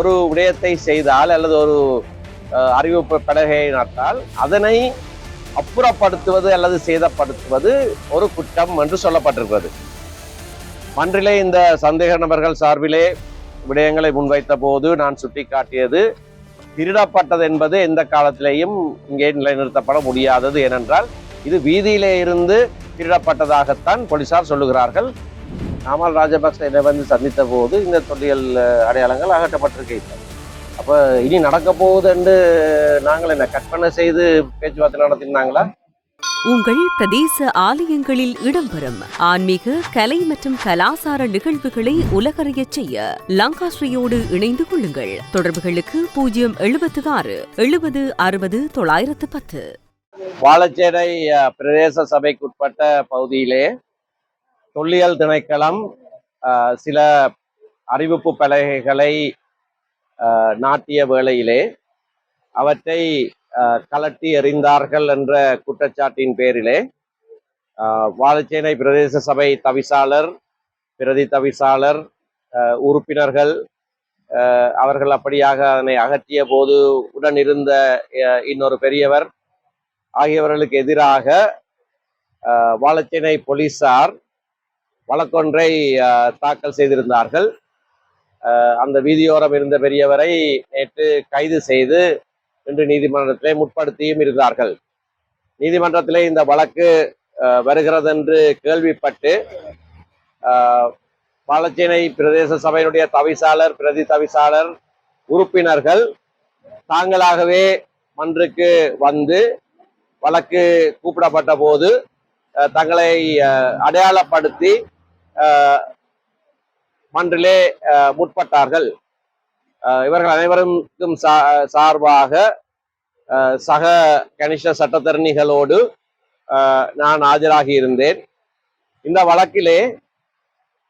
ஒரு விடயத்தை செய்தால் அல்லது ஒரு அறிவிப்பு பலகையை நட்டால் அதனை அப்புறப்படுத்துவது அல்லது சேதப்படுத்துவது ஒரு குற்றம் என்று சொல்லப்பட்டிருக்கிறது. மன்றிலே இந்த சந்தேக நபர்கள் சார்பிலே விடயங்களை முன்வைத்த போது நான் சுட்டிக்காட்டியது திருடப்பட்டது என்பது எந்த காலத்திலேயும் இங்கே நிலைநிறுத்தப்பட முடியாதது. ஏனென்றால் இது வீதியிலே இருந்து திருடப்பட்டதாகத்தான் போலீசார் சொல்லுகிறார்கள். நாமல் ராஜபக்ச இதை வந்து சந்தித்த போது இந்த தொல்லியல் அடையாளங்கள் அகற்றப்பட்டிருக்கின்றன. அப்ப இனி நடக்க போகுது என்று நாங்கள் என்ன கற்பனை செய்து பேச்சுவார்த்தை நடத்தினாங்களா? உங்கள் பிரதேச ஆலயங்களில் இடம்பெறும் ஆன்மீக கலை மற்றும் கலாசார நிகழ்வுகளை உலகறியச் செய்ய லங்காஸ்ரீயோடு இணைந்து கொள்ளுங்கள். தொடர்புகளுக்கு பூஜ்ஜியம் எழுபத்து ஆறு எழுபது அறுபது தொள்ளாயிரத்து பத்து. வாழச்சேனை அஹ், பிரதேச சபைக்குட்பட்ட பகுதியிலே தொல்லியல் திணைக்களம் சில அறிவிப்பு பலகைகளை நாட்டிய வேளையிலே அவற்றை கலட்டி எறிந்தார்கள் என்ற குற்றச்சாட்டின் பேரிலே வாழைச்சேனை வாழச்சேனை பிரதேச சபை தவிசாளர் பிரதி தவிசாளர் உறுப்பினர்கள் அவர்கள் அப்படியாக அதனை அகற்றிய போது உடன் இருந்த இன்னொரு பெரியவர் ஆகியவர்களுக்கு எதிராக வாழைச்சேனை போலீசார் வழக்கொன்றை தாக்கல் செய்திருந்தார்கள். அந்த வீதியோரம் இருந்த பெரியவரை நேற்று கைது செய்து இன்று நீதிமன்றத்திலே முற்படுத்தியும் இருந்தார்கள். நீதிமன்றத்திலே இந்த வழக்கு அஹ், வருகிறது என்று கேள்விப்பட்டு அஹ், பிரதேச சபையினுடைய தவிசாளர் பிரதி தவிசாளர் உறுப்பினர்கள் தாங்களாகவே மன்றுக்கு வந்து வழக்கு கூப்பிடப்பட்ட போது தங்களை அடையாளப்படுத்தி மன்றிலே முற்பட்டார்கள். இவர்கள் அனைவருக்கும் சா- சார்பாக சக கனிஷ்ட சட்டத்தரணிகளோடு நான் ஆஜராகி இருந்தேன். இந்த வழக்கிலே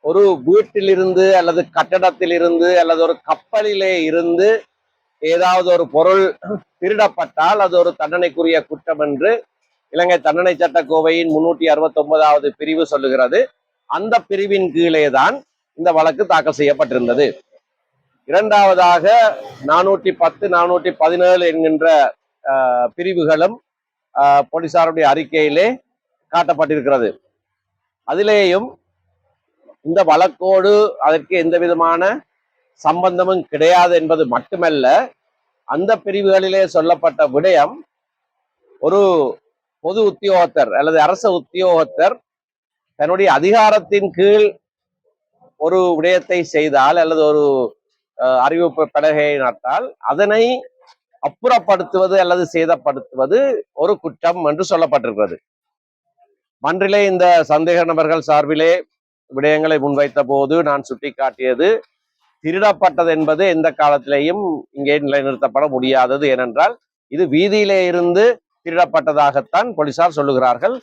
ஒரு வீட்டிலிருந்து அல்லது கட்டடத்திலிருந்து அல்லது ஒரு கப்பலிலே இருந்து ஏதாவது ஒரு பொருள் திருடப்பட்டால் அது ஒரு தண்டனைக்குரிய குற்றம் என்று இலங்கை தண்டனை சட்ட கோவையின் முன்னூற்றி அறுபத்தி ஒன்பதாவது பிரிவு சொல்லுகிறது. அந்த பிரிவின் கீழே தான் இந்த வழக்கு தாக்கல் செய்யப்பட்டிருந்தது. இரண்டாவதாக நானூற்றி பத்து நானூற்றி பதினேழு என்கின்ற பிரிவுகளும் போலீசாருடைய அறிக்கையிலே காட்டப்பட்டிருக்கிறது. அதிலேயும் இந்த வழக்கோடு அதற்கு எந்த விதமான சம்பந்தமும் கிடையாது என்பது மட்டுமல்ல அந்த பிரிவுகளிலே சொல்லப்பட்ட விடயம் ஒரு பொது உத்தியோகத்தர் அல்லது அரச உத்தியோகத்தர் தன்னுடைய அதிகாரத்தின் கீழ் ஒரு விடயத்தை செய்தால் அல்லது ஒரு அஹ், அறிவிப்பு பலகையை நட்டால் அதனை அப்புறப்படுத்துவது அல்லது சேதப்படுத்துவது ஒரு குற்றம் என்று சொல்லப்பட்டிருக்கிறது. மன்றிலே இந்த சந்தேக நபர்கள் சார்பிலே விடயங்களை முன்வைத்த போது நான் சுட்டிக்காட்டியது திருடப்பட்டது என்பது எந்த காலத்திலேயும் இங்கே நிலைநிறுத்தப்பட முடியாதது. ஏனென்றால் இது வீதியிலே இருந்து திருடப்பட்டதாகத்தான் போலீசார் சொல்லுகிறார்கள்.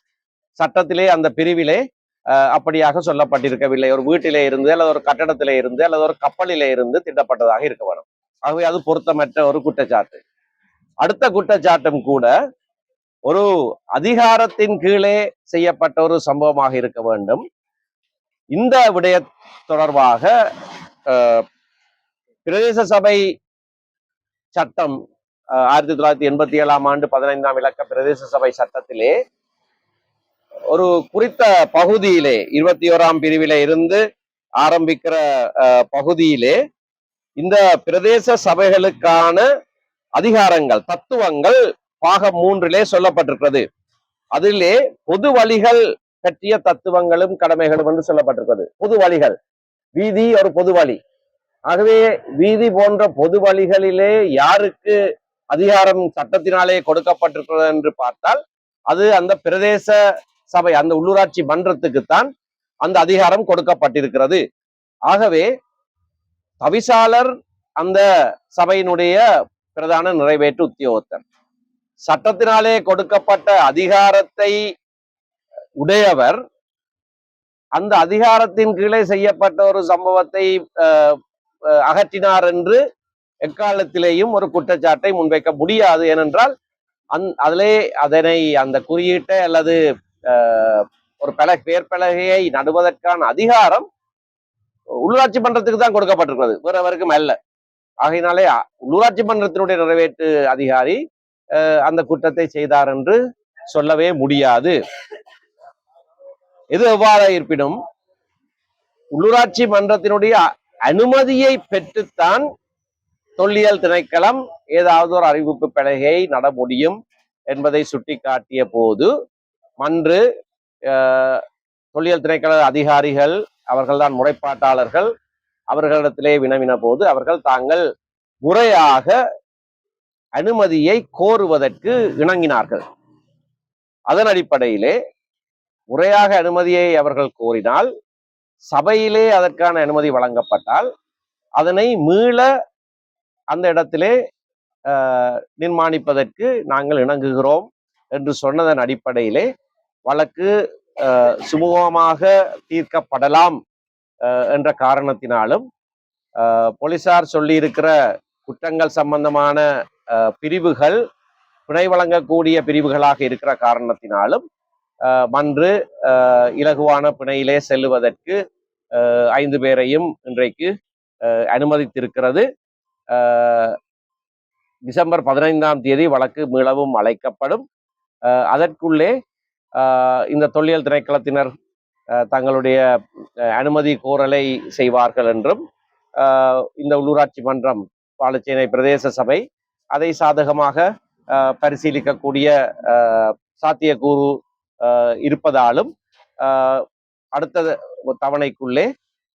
சட்டத்திலே அந்த பிரிவிலே அப்படியாக சொல்லப்பட்டிருக்கவில்லை. ஒரு வீட்டிலே இருந்து அல்லது ஒரு கட்டடத்திலே இருந்து அல்லது ஒரு கப்பலிலே இருந்து திட்டப்பட்டதாக இருக்க வேணும் ஆகவே அது பொருத்தமற்ற ஒரு குற்றச்சாட்டு. அடுத்த குற்றச்சாட்டும் கூட ஒரு அதிகாரத்தின் கீழே செய்யப்பட்ட ஒரு சம்பவமாக இருக்க வேண்டும். இந்த விடய தொடர்பாக பிரதேச சபை சட்டம் ஆயிரத்தி தொள்ளாயிரத்தி எண்பத்தி ஏழாம் ஆண்டு பதினைந்தாம் இலக்க பிரதேச சபை சட்டத்திலே ஒரு குறித்த பகுதியிலே இருபத்தி ஓராம் பிரிவில இருந்து ஆரம்பிக்கிற அஹ், பகுதியிலே இந்த பிரதேச சபைகளுக்கான அதிகாரங்கள் தத்துவங்கள் பாகம் மூன்றிலே சொல்லப்பட்டிருக்கிறது. அதிலே பொது வழிகள் பற்றிய தத்துவங்களும் கடமைகளும் என்று சொல்லப்பட்டிருக்கிறது. பொது வழிகள். வீதி ஒரு பொது வழி. ஆகவே வீதி போன்ற பொது வழிகளிலே யாருக்கு அதிகாரம் சட்டத்தினாலே கொடுக்கப்பட்டிருக்கிறது என்று பார்த்தால் அது அந்த பிரதேச சபை அந்த உள்ளூராட்சி மன்றத்துக்குத்தான் அந்த அதிகாரம் கொடுக்கப்பட்டிருக்கிறது. ஆகவே தவிசாளர் அந்த சபையினுடைய பிரதான நிறைவேற்று உத்தியோகத்தர். சட்டத்தினாலே கொடுக்கப்பட்ட அதிகாரத்தை உடையவர் அந்த அதிகாரத்தின் கீழே செய்யப்பட்ட ஒரு சம்பவத்தை அஹ், அகற்றினார் என்று எக்காலத்திலேயும் ஒரு குற்றச்சாட்டை முன்வைக்க முடியாது. ஏனென்றால் அந் அதிலே அதனை அந்த குறியீட்டை அல்லது ஒரு பல பேர் பலகையை நடுவதற்கான அதிகாரம் உள்ளாட்சி மன்றத்துக்கு தான் கொடுக்கப்பட்டிருக்கிறது. வேற எவருக்கும் அல்ல. ஆகையினாலே உள்ளூராட்சி மன்றத்தினுடைய நிறைவேற்று அதிகாரி அஹ், அந்த குற்றத்தை செய்தார் என்று சொல்லவே முடியாது. இது எவ்வாறு இருப்பினும் உள்ளூராட்சி மன்றத்தினுடைய அனுமதியை பெற்றுத்தான் தொல்லியல் திணைக்களம் ஏதாவது ஒரு அறிவிப்பு பலகையை நட முடியும் என்பதை சுட்டிக்காட்டிய போது மன்று தொல்லியல் திணைக்கள அதிகாரிகள் அவர்கள்தான் முறைப்பாட்டாளர்கள் அவர்களிடத்திலே வினவின போது அவர்கள் தாங்கள் முறையாக அனுமதியை கோருவதற்கு இணங்கினார்கள். அதன் அடிப்படையிலே முறையாக அனுமதியை அவர்கள் கோரினால் சபையிலே அதற்கான அனுமதி வழங்கப்பட்டால் அதனை மீள அந்த இடத்திலே நிர்மாணிப்பதற்கு நாங்கள் இணங்குகிறோம் என்று சொன்னதன் அடிப்படையிலே வழக்கு சுமூகமாக தீர்க்கப்படலாம் என்ற காரணத்தினாலும் போலீசார் சொல்லியிருக்கிற குற்றங்கள் சம்பந்தமான பிரிவுகள் பிணை வழங்கக்கூடிய பிரிவுகளாக இருக்கிற காரணத்தினாலும் மன்று இலகுவான பிணையிலே செல்லுவதற்கு ஐந்து பேரையும் இன்றைக்கு அனுமதித்திருக்கிறது. டிசம்பர் பதினைந்தாம் தேதி வழக்கு மீளவும் அழைக்கப்படும். அதற்குள்ளே இந்த தொல்லியல் திணைக்களத்தினர் தங்களுடைய அனுமதி கோரலை செய்வார்கள் என்றும் இந்த உள்ளூராட்சி மன்றம் பாலச்சேனை பிரதேச சபை அதை சாதகமாக பரிசீலிக்கக்கூடிய சாத்தியக்கூறு இருப்பதாலும் அடுத்த தவணைக்குள்ளே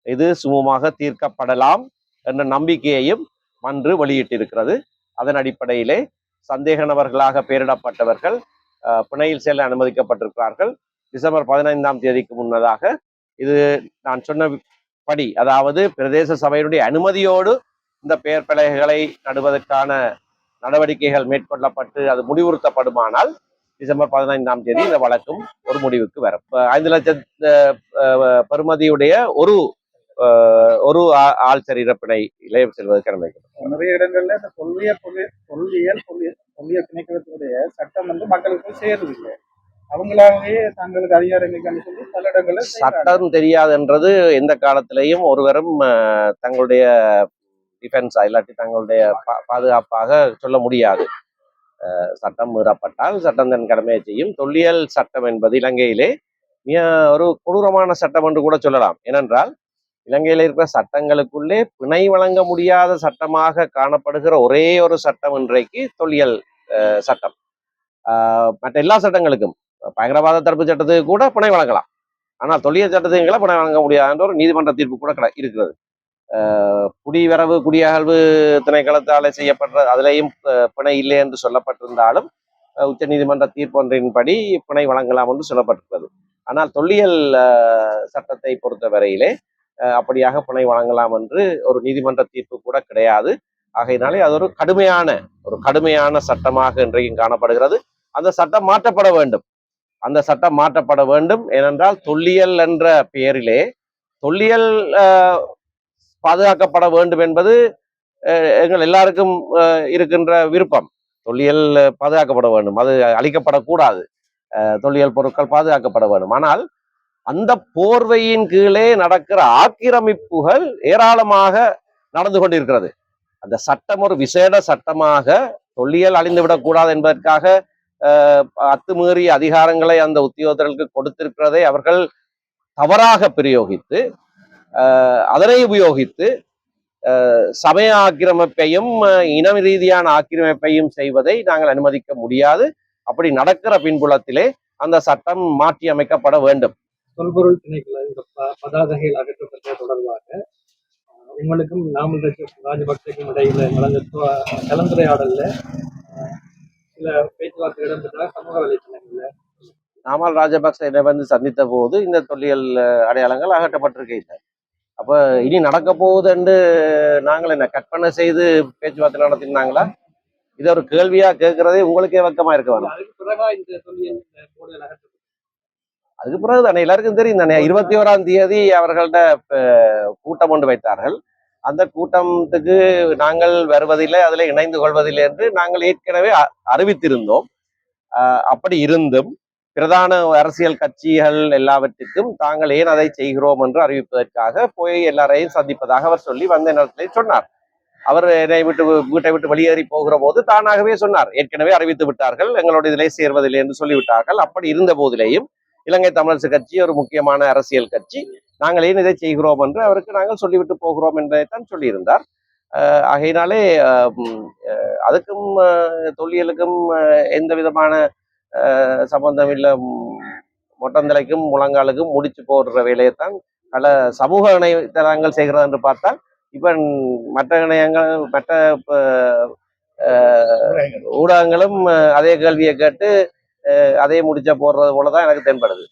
இது சுமூகமாக தீர்க்கப்படலாம் என்ற நம்பிக்கையையும் மன்று வெளியிட்டிருக்கிறது. அதன் அடிப்படையிலே சந்தேக நபர்களாக பெயரிடப்பட்டவர்கள் பிணையில் செல்ல அனுமதிக்கப்பட்டிருக்கிறார்கள். டிசம்பர் பதினைந்தாம் தேதிக்கு முன்னதாக இது நான் சொன்ன படி அதாவது பிரதேச சபையினுடைய அனுமதியோடு இந்த பெயர் பலகைகளை நடுவதற்கான நடவடிக்கைகள் மேற்கொள்ளப்பட்டு அது முடிவுறுத்தப்படுமானால் டிசம்பர் பதினைந்தாம் தேதி இந்த வழக்கும் ஒரு முடிவுக்கு வரும். ஐந்து லட்சம் அஹ், பெறுமதியுடைய ஒரு அஹ், ஒரு ஆ- ஆள் சரீர பிணை இளைய செல்வதற்கு நிறைய இடங்கள்ல இந்த தொல்லியல் தொல்லியல் தொல்லியல் திணைக்களத்துடைய சட்டம் வந்து மக்களுக்கு சேருது சேருதில்லை அவங்களாவே தங்களுக்கு அதிகாரம் சொல்லி பல இடங்கள்ல சட்டம் தெரியாதுன்றது எந்த காலத்திலையும் ஒருவரும் தங்களுடைய டிஃபென்ஸா இல்லாட்டி தங்களுடைய பா- பாதுகாப்பாக சொல்ல முடியாது. சட்டம் மீறப்பட்டால் சட்டம் தன் கடமையை செய்யும். தொல்லியல் சட்டம் என்பது இலங்கையிலே மிக ஒரு கொடூரமான சட்டம் என்று கூட சொல்லலாம். ஏனென்றால் இலங்கையில் இருக்கிற சட்டங்களுக்குள்ளே பிணை வழங்க முடியாத சட்டமாக காணப்படுகிற ஒரே ஒரு சட்டம் இன்றைக்கு தொல்லியல் அஹ், சட்டம். மற்ற எல்லா சட்டங்களுக்கும். பயங்கரவாத தடுப்பு சட்டத்துக்கு கூட பிணை வழங்கலாம். ஆனால் தொல்லியல் சட்டத்துக்கு பிணை வழங்க முடியாதுன்ற ஒரு நீதிமன்ற தீர்ப்பு கூட கிட- இருக்கிறது. குடிவரவு குடியகழ்வு திணைக்களத்தால் செய்யப்படுற அதுலேயும் பிணை இல்லை என்று சொல்லப்பட்டிருந்தாலும் உச்ச நீதிமன்ற தீர்ப்பொன்றின்படி பிணை வழங்கலாம் என்று சொல்லப்பட்டிருக்கிறது. ஆனால் தொல்லியல் சட்டத்தை பொறுத்தவரையிலே அப்படியாக பிணை வழங்கலாம் என்று ஒரு நீதிமன்ற தீர்ப்பு கூட கிடையாது. ஆகையினாலே அது ஒரு கடுமையான ஒரு கடுமையான சட்டமாக இன்றைக்கும் காணப்படுகிறது. அந்த சட்டம் மாற்றப்பட வேண்டும். அந்த சட்டம் மாற்றப்பட வேண்டும். ஏனென்றால் தொல்லியல் என்ற பெயரிலே தொல்லியல் பாதுகாக்கப்பட வேண்டும் என்பது எங்கள் எல்லாருக்கும் இருக்கின்ற விருப்பம். தொல்லியல் பாதுகாக்கப்பட வேண்டும். அது அழிக்கப்படக்கூடாது. தொல்லியல் பொருட்கள் பாதுகாக்கப்பட வேண்டும். ஆனால் அந்த போர்வையின் கீழே நடக்கிற ஆக்கிரமிப்புகள் ஏராளமாக நடந்து கொண்டிருக்கிறது. அந்த சட்டம் ஒரு விசேட சட்டமாக தொல்லியல் அழிந்துவிடக்கூடாது என்பதற்காக அஹ், அத்துமீறிய அதிகாரங்களை அந்த உத்தியோகத்தர்களுக்கு கொடுத்திருக்கிறதை அவர்கள் தவறாக பிரயோகித்து அதனை உபயோகித்து சமய ஆக்கிரமிப்பையும் இன ரீதியான ஆக்கிரமிப்பையும் செய்வதை நாங்கள் அனுமதிக்க முடியாது. அப்படி நடக்கிற பின்புலத்திலே அந்த சட்டம் மாற்றி அமைக்கப்பட வேண்டும். இந்த ப- பதாதைகள் அகற்றப்பட்ட தொடர்பாக உங்களுக்கும் நாமல் ராஜ- ராஜபக்சேக்கும் இடையில நடந்த கலந்துரையாடல்ல சில பேச்சுவார்த்தை இடம்பெற்ற சமூக வலைத்தளங்கள்ல? நாமல் ராஜபக்ச வந்து சந்தித்த போது இந்த தொல்லியல் அடையாளங்கள் அகற்றப்பட்டிருக்கின்றன அப்ப இனி நடக்க போகுது என்று நாங்கள் என்ன கற்பனை செய்து பேச்சுவார்த்தை நடத்தினாங்களா? இது ஒரு கேள்வியா கேட்கறதே உங்களுக்கே வெக்கமா இருக்க வேணும். அதுக்கு பிறகு தானே எல்லாருக்கும் தெரியும் தானே இருபத்தி ஓராம் தேதி அவர்கள்ட்ட கூட்டம் கொண்டு வைத்தார்கள். அந்த கூட்டத்துக்கு நாங்கள் வருவதில்லை அதில் இணைந்து கொள்வதில்லை என்று நாங்கள் ஏற்கனவே அ- அறிவித்திருந்தோம். அப்படி இருந்தும் பிரதான அரசியல் கட்சிகள் எல்லாவற்றுக்கும் தாங்கள் ஏன் அதை செய்கிறோம் என்று அறிவிப்பதற்காக போய் எல்லாரையும் சந்திப்பதாக அவர் சொல்லி வந்த நேரத்தில் சொன்னார். அவர் என்னை விட்டு வீட்டை விட்டு வெளியேறி போகிற போது தானாகவே சொன்னார். ஏற்கனவே அறிவித்து விட்டார்கள் எங்களோட இதிலே சேர்வதில்லை என்று சொல்லிவிட்டார்கள். அப்படி இருந்த போதிலேயும் இலங்கை தமிழரசு கட்சி ஒரு முக்கியமான அரசியல் கட்சி. நாங்கள் ஏன் இதை செய்கிறோம் என்று அவருக்கு நாங்கள் சொல்லிவிட்டு போகிறோம் என்பதைத்தான் சொல்லியிருந்தார். ஆகையினாலே அதுக்கும் தொல்லியலுக்கும் எந்த விதமான சம்பந்தம் இல்லை. மொட்டந்தலைக்கும் முழங்காலுக்கும் முடிச்சு போடுற வேலையைத்தான் பல சமூக இணையதளங்கள் செய்கிறது என்று பார்த்தால் இப்ப மற்ற இணையங்கள் மற்ற ஊடகங்களும் அதே கேள்வியை கேட்டு அதே முடிச்சா போடுறது போலதான் எனக்கு தென்படுது.